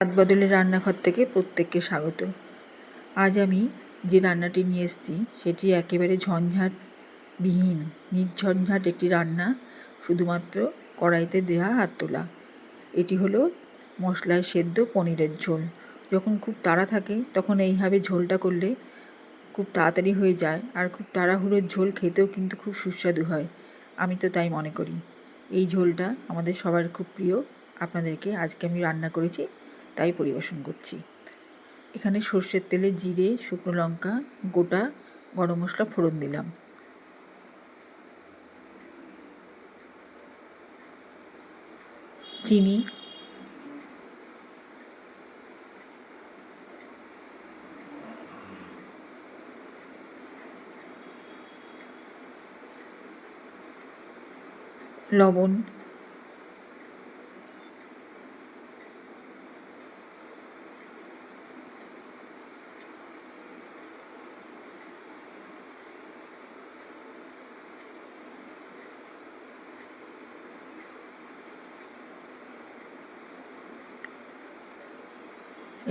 হাত বদলে রান্নাঘর থেকে প্রত্যেককে স্বাগত। আজ আমি যে রান্নাটি নিয়ে এসেছি, সেটি একেবারে ঝঞ্ঝাট বিহীন, নির্ঝঞ্ঝাট একটি রান্না, শুধুমাত্র কড়াইতে দেওয়া হাত তোলা। এটি হলো মশলায় সেদ্ধ পনিরের ঝোল। যখন খুব তাড়া থাকে, তখন এইভাবে ঝোলটা করলে খুব তাড়াতাড়ি হয়ে যায়, আর খুব তাড়াহুড়োর ঝোল খেতেও কিন্তু খুব সুস্বাদু হয়। আমি তো তাই মনে করি। এই ঝোলটা আমাদের সবার খুব প্রিয়। আপনাদেরকে আজকে আমি রান্না করেছি তাই পরিবেশন করছি। এখানে সর্ষের তেলে জিরে, শুকনো লঙ্কা, গোটা গরম মশলা ফোড়ন দিলাম। চিনি। লবণ।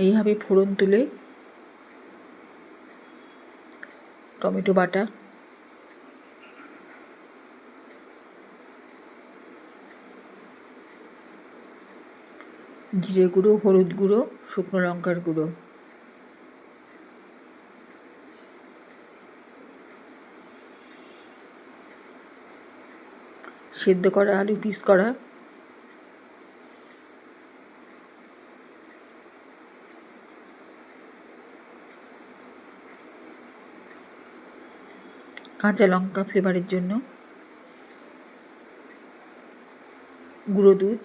এইভাবে ফোড়ন তুলে টমেটো বাটা। জিরে গুঁড়ো, হলুদ গুঁড়ো, শুকনো লঙ্কার গুঁড়ো। সেদ্ধ করা আলু পিস করা। কাঁচা লঙ্কা ফ্লেভারের জন্য। গুঁড়ো দুধ।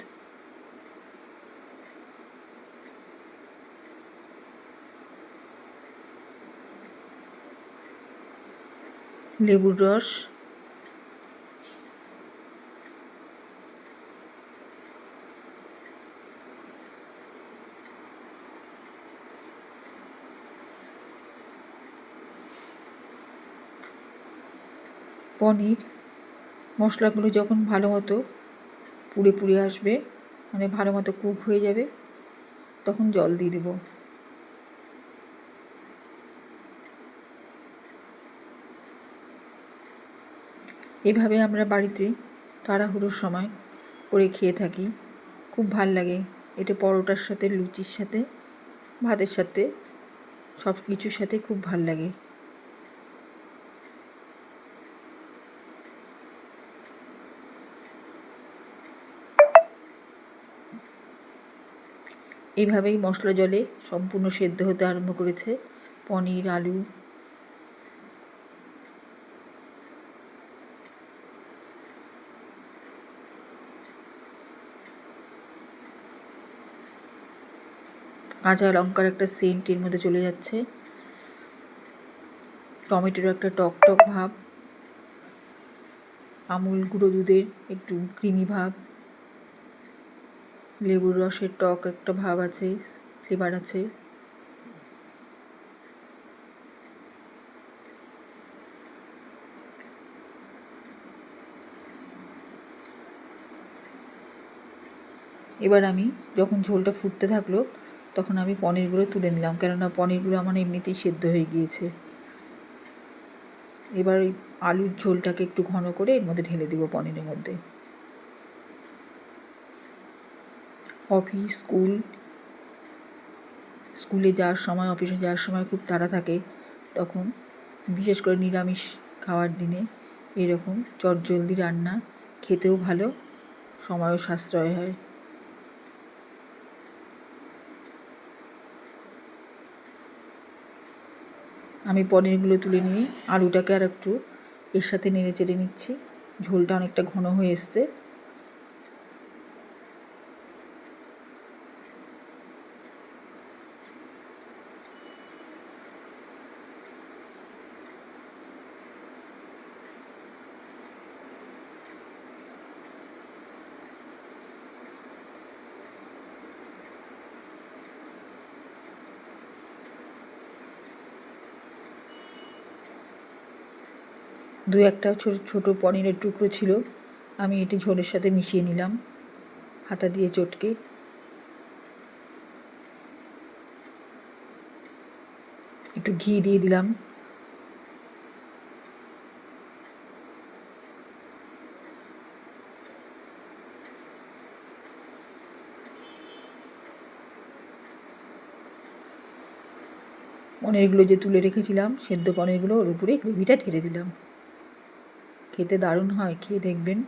লেবুর রস। পনির মশলাগুলো যখন ভালো মতো পুড়ে পুড়ে আসবে মানে ভালো মতো কুক হয়ে যাবে, তখন জল দিয়ে দেবো। এভাবে আমরা বাড়িতে তাড়াহুড়োর সময় করে খেয়ে থাকি। খুব ভালো লাগে। এটা পরোটার সাথে, লুচির সাথে, ভাতের সাথে সব কিছুর সাথে খুব ভালো লাগে। এইভাবেই মশলা জলে সম্পূর্ণ সেদ্ধ হতে আরম্ভ করেছে পনির, আলু। কাঁচা লঙ্কার একটা সেন্ট এর মধ্যে চলে যাচ্ছে। টমেটোর একটা টক টক ভাব। আমুল গুঁড়ো দুধের একটু ক্রিমি ভাব। লেবুর রসের টক একটা ভাব আছে ফ্লেভার আছে। এবার আমি যখন ঝোলটা ফুটতে থাকল, তখন আমি পনিরগুলো তুলে নিলাম, কেননা পনিরগুলো আমার এমনিতেই সেদ্ধ হয়ে গিয়েছে। এবার আলুর ঝোলটাকে একটু ঘন করে এর মধ্যে ঢেলে দেবো পনিরের মধ্যে। Office, school. স্কুলে যাওয়ার সময়, অফিসে যাওয়ার সময় খুব তাড়া থাকে তখন। বিশেষ করে নিরামিষ খাওয়ার দিনে এরকম চটজলদি রান্না খেতেও ভালো, সময়ও সাশ্রয় হয়। আমি পনিরগুলো তুলে নিয়ে আলুটাকে আর একটু এর সাথে নেড়ে চেড়ে নিচ্ছি। ঝোলটা অনেকটা ঘন হয়ে এসছে। দু একটা ছোট, ছোটো পনিরের টুকরো ছিল। আমি এটি ঝোলের সাথে মিশিয়ে নিলাম। হাতা দিয়ে চটকে। একটু ঘি দিয়ে দিলাম। পনিরগুলো যে তুলে রেখেছিলাম, সেদ্ধ পনিরগুলো ওর উপরে গ্রেভিটা ঢেলে দিলাম। খেতে দারুণ হয় খেয়ে দেখবেন।